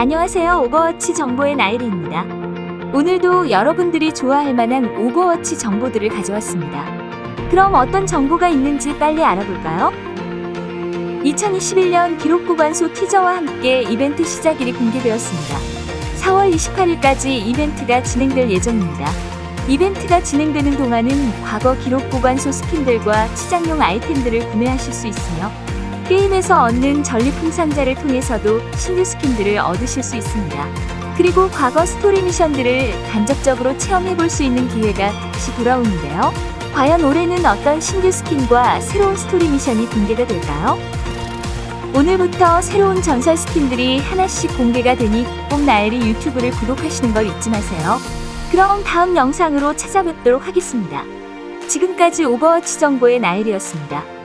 안녕하세요. 오버워치 정보의 나일이입니다. 오늘도 여러분들이 좋아할 만한 오버워치 정보들을 가져왔습니다. 그럼 어떤 정보가 있는지 빨리 알아볼까요? 2021년 기록 구간소 티저와 함께 이벤트 시작일이 공개되었습니다. 4월 28일까지 이벤트가 진행될 예정입니다. 이벤트가 진행되는 동안은 과거 기록 보관소 스킨들과 치장용 아이템들을 구매하실 수 있으며 게임에서 얻는 전리품 상자를 통해서도 신규 스킨들을 얻으실 수 있습니다. 그리고 과거 스토리 미션들을 간접적으로 체험해 볼 수 있는 기회가 다시 돌아오는데요. 과연 올해는 어떤 신규 스킨과 새로운 스토리 미션이 공개가 될까요? 오늘부터 새로운 전설 스킨들이 하나씩 공개가 되니 꼭 나엘이 유튜브를 구독하시는 걸 잊지 마세요. 그럼 다음 영상으로 찾아뵙도록 하겠습니다. 지금까지 오버워치 정보의 나엘이었습니다.